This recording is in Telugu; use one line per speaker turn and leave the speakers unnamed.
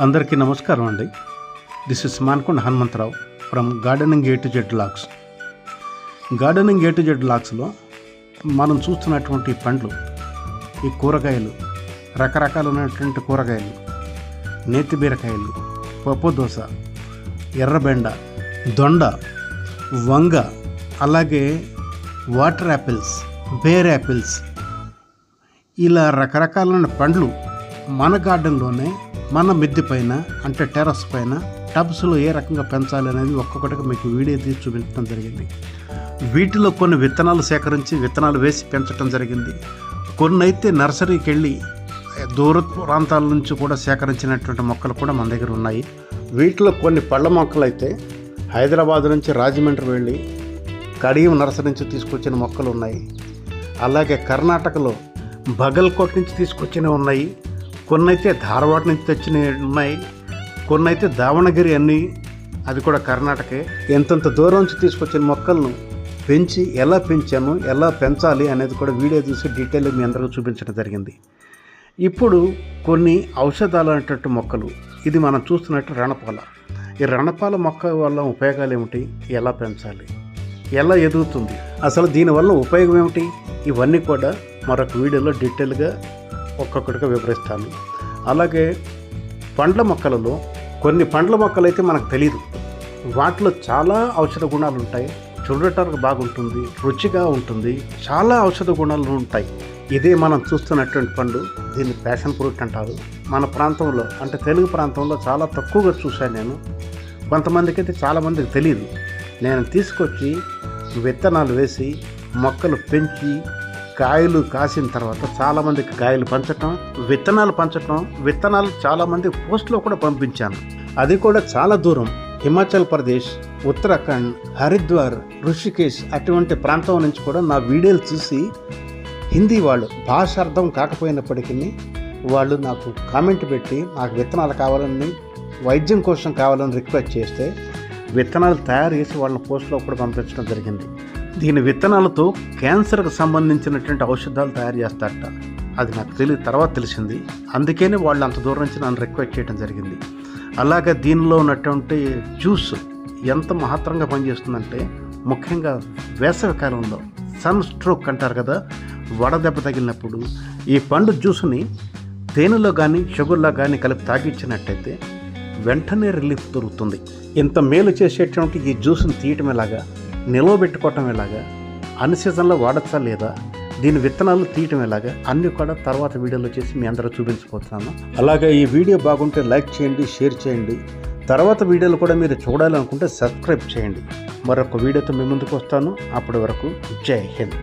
అందరికీ నమస్కారం అండి. This is Mankonda Hanumantha Rao from gardening A to Z lakhs gardening A to Z లాక్స్లో మనం చూస్తున్నటువంటి పండ్లు ఈ కూరగాయలు రకరకాలైనటువంటి కూరగాయలు నేతి బీరకాయలు పప్పు దోస ఎర్రబెండ దొండ వంగ అలాగే వాటర్ యాపిల్స్ బేర్ యాపిల్స్ ఇలా రకరకాలైన పండ్లు మన గార్డెన్లోనే మన మిద్దె పైన అంటే టెర్రస్ పైన టబ్స్లో ఏ రకంగా పెంచాలి అనేది ఒక్కొక్కటిగా మీకు వీడియో తీసి చూపించడం జరిగింది. వీటిలో కొన్ని విత్తనాలు సేకరించి విత్తనాలు వేసి పెంచడం జరిగింది. కొన్ని అయితే నర్సరీకి వెళ్ళి దూర ప్రాంతాల నుంచి కూడా సేకరించినటువంటి మొక్కలు కూడా మన దగ్గర ఉన్నాయి. వీటిలో కొన్ని పళ్ళ మొక్కలు అయితే హైదరాబాద్ నుంచి రాజమండ్రి వెళ్ళి కడియం నర్సరీ నుంచి తీసుకొచ్చిన మొక్కలు ఉన్నాయి. అలాగే కర్ణాటకలో బగల్కోట్ నుంచి తీసుకొచ్చినవి ఉన్నాయి. కొన్ని అయితే ధారవాడ నుంచి తెచ్చినవి ఉన్నాయి. కొన్ని అయితే దావణగిరి అన్ని అది కూడా కర్ణాటకే. ఎంతంత దూరం నుంచి తీసుకొచ్చిన మొక్కలను పెంచి ఎలా పెంచాను ఎలా పెంచాలి అనేది కూడా వీడియో చూసి డీటెయిల్ మీ అందరికీ చూపించడం జరిగింది. ఇప్పుడు కొన్ని ఔషధాలు అనేటట్టు మొక్కలు. ఇది మనం చూస్తున్నట్టు రణపాల. ఈ రణపాల మొక్క వల్ల ఉపయోగాలు ఏమిటి? ఎలా పెంచాలి? ఎలా ఎదుగుతుంది? అసలు దీనివల్ల ఉపయోగం ఏమిటి? ఇవన్నీ కూడా మరొక వీడియోలో డీటెయిల్గా ఒక్కొక్కటిగా వివరిస్తాను. అలాగే పండ్ల మొక్కలలో కొన్ని పండ్ల మొక్కలు అయితే మనకు తెలియదు వాటిలో చాలా ఔషధ గుణాలు ఉంటాయి. చూడటానికి బాగుంటుంది రుచిగా ఉంటుంది చాలా ఔషధ గుణాలు ఉంటాయి. ఇదే మనం చూస్తున్నటువంటి పండు దీన్ని ప్యాషన్ ఫ్రూట్ అంటారు. మన ప్రాంతంలో అంటే తెలుగు ప్రాంతంలో చాలా తక్కువగా చూశాను నేను. కొంతమందికి అయితే చాలామందికి తెలియదు నేను తీసుకొచ్చి విత్తనాలు వేసి మొక్కలు పెంచి కాయలు కాసిన తర్వాత చాలామందికి కాయలు పంచటం విత్తనాలు పంచటం విత్తనాలు చాలామంది పోస్ట్లో కూడా పంపించాను. అది కూడా చాలా దూరం. హిమాచల్ ప్రదేశ్ ఉత్తరాఖండ్ హరిద్వార్ ఋషికేశ్ అటువంటి ప్రాంతం నుంచి కూడా నా వీడియోలు చూసి హిందీ వాళ్ళు భాష అర్థం కాకపోయినప్పటికీ వాళ్ళు నాకు కామెంట్ పెట్టి నాకు విత్తనాలు కావాలని వైద్యం కోసం కావాలని రిక్వెస్ట్ చేస్తే విత్తనాలు తయారు చేసి వాళ్ళని పోస్ట్లో కూడా పంపించడం జరిగింది. దీని విత్తనాలతో క్యాన్సర్కు సంబంధించినటువంటి ఔషధాలు తయారు చేస్తారట. అది నాకు తెలియదు తర్వాత తెలిసింది. అందుకనే వాళ్ళు అంత దూరం నుంచి నన్ను రిక్వెస్ట్ చేయడం జరిగింది. అలాగే దీనిలో ఉన్నటువంటి జ్యూస్ ఎంత మహత్తరంగా పనిచేస్తుందంటే ముఖ్యంగా వేసవి కాలంలో సన్ స్ట్రోక్ అంటారు కదా వడదెబ్బ తగిలినప్పుడు ఈ పండు జ్యూస్ని తేనెలో కానీ షుగర్లో కానీ కలిపి తాగించినట్టయితే వెంటనే రిలీఫ్ దొరుకుతుంది. ఇంత మేలు చేసేటువంటి ఈ జ్యూస్ని తీయటం ఎలాగా? నిల్వ పెట్టుకోవటం ఎలాగా? అన్ని సీజన్లో వాడచ్చా లేదా? దీని విత్తనాలు తీయటం ఎలాగా? అన్నీ కూడా తర్వాత వీడియోలో చేసి మీ అందరూ చూపించబోతున్నాను. అలాగే ఈ వీడియో బాగుంటే లైక్ చేయండి షేర్ చేయండి. తర్వాత వీడియోలు కూడా మీరు చూడాలనుకుంటే సబ్స్క్రైబ్ చేయండి. మరొక వీడియోతో మీ ముందుకు వస్తాను. అప్పటి వరకు జై హింద్.